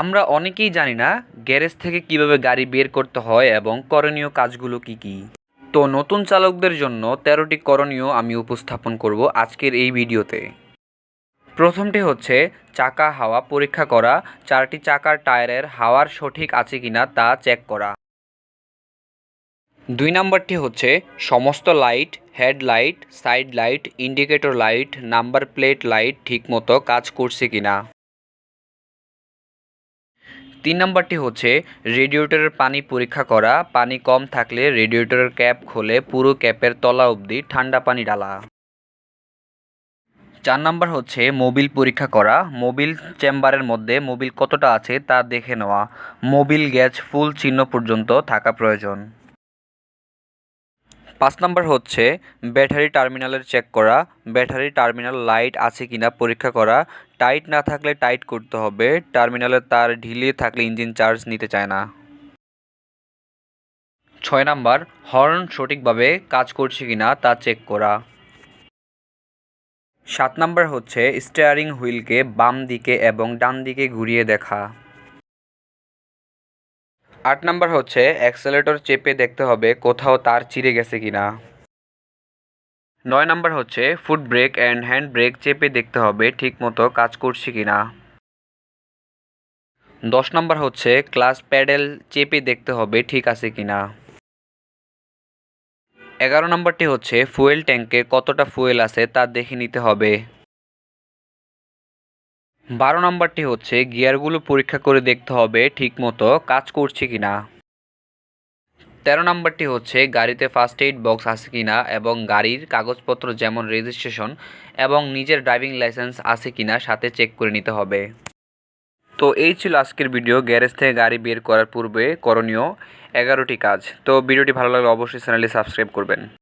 আমরা অনেকেই জানি না গ্যারেজ থেকে কীভাবে গাড়ি বের করতে হয় এবং করণীয় কাজগুলো কি কি। তো নতুন চালকদের জন্য তেরোটি করণীয় আমি উপস্থাপন করব আজকের এই ভিডিওতে। প্রথমটি হচ্ছে চাকা হাওয়া পরীক্ষা করা, চারটি চাকার টায়ারের হাওয়ার সঠিক আছে কিনা তা চেক করা। দুই নম্বরটি হচ্ছে সমস্ত light headlight side light, indicator light, number plate light ঠিকমতো কাজ করছে কিনা। তিন নম্বরটি হচ্ছে, রেডিয়েটরের পানি পরীক্ষা করা। পানি কম থাকলে রেডিয়েটরের ক্যাপ খোলে, পুরো ক্যাপের তলা অবধি ঠান্ডা পানি ডালা চার নম্বর হচ্ছে, মোবিল পরীক্ষা করা। মোবিল চেম্বারের মধ্যে মোবিল কতটা আছে তা দেখে নেওয়া। মোবিল গ্যাস ফুল চিহ্ন পর্যন্ত থাকা প্রয়োজন। পাঁচ নম্বর হচ্ছে, ব্যাটারি টার্মিনালের চেক করা। ব্যাটারি টার্মিনাল লাইট আছে কিনা পরীক্ষা করা। টাইট না থাকলে টাইট করতে হবে। টার্মিনালের তার ঢিলে থাকলে ইঞ্জিন চার্জ নিতে চায় না। ছয় নাম্বার হর্ন সঠিকভাবে কাজ করছে কিনা তা চেক করা। সাত নাম্বার হচ্ছে স্টিয়ারিং হুইলকে বাম দিকে এবং ডান দিকে ঘুরিয়ে দেখা। আট নাম্বার হচ্ছে অ্যাক্সেলেটর চেপে দেখতে হবে কোথাও তার চিড়ে গেছে কিনা। নয় নাম্বার হচ্ছে foot brake and hand brake চেপে দেখতে হবে ঠিকমতো কাজ করছে কিনা। দশ নাম্বার হচ্ছে ক্লাস প্যাডেল চেপে দেখতে হবে ঠিক আছে কিনা। এগারো নম্বরটি হচ্ছে ফুয়েল ট্যাঙ্কে কতটা ফুয়েল আছে তা দেখে নিতে হবে। বারো নম্বরটি হচ্ছে, গিয়ারগুলো পরীক্ষা করে দেখতে হবে ঠিকমতো কাজ করছে কি না তেরো নম্বরটি হচ্ছে, গাড়িতে ফার্স্ট এইড বক্স আছে কি না এবং গাড়ির কাগজপত্র যেমন রেজিস্ট্রেশন এবং নিজের ড্রাইভিং লাইসেন্স আছে কি না সাথে চেক করে নিতে হবে। তো এই ছিল আজকের ভিডিও গ্যারেজ থেকে গাড়ি বের করার পূর্বে করণীয় এগারোটি কাজ। তো ভিডিওটি ভালো লাগলে অবশ্যই চ্যানেলটি সাবস্ক্রাইব করবেন।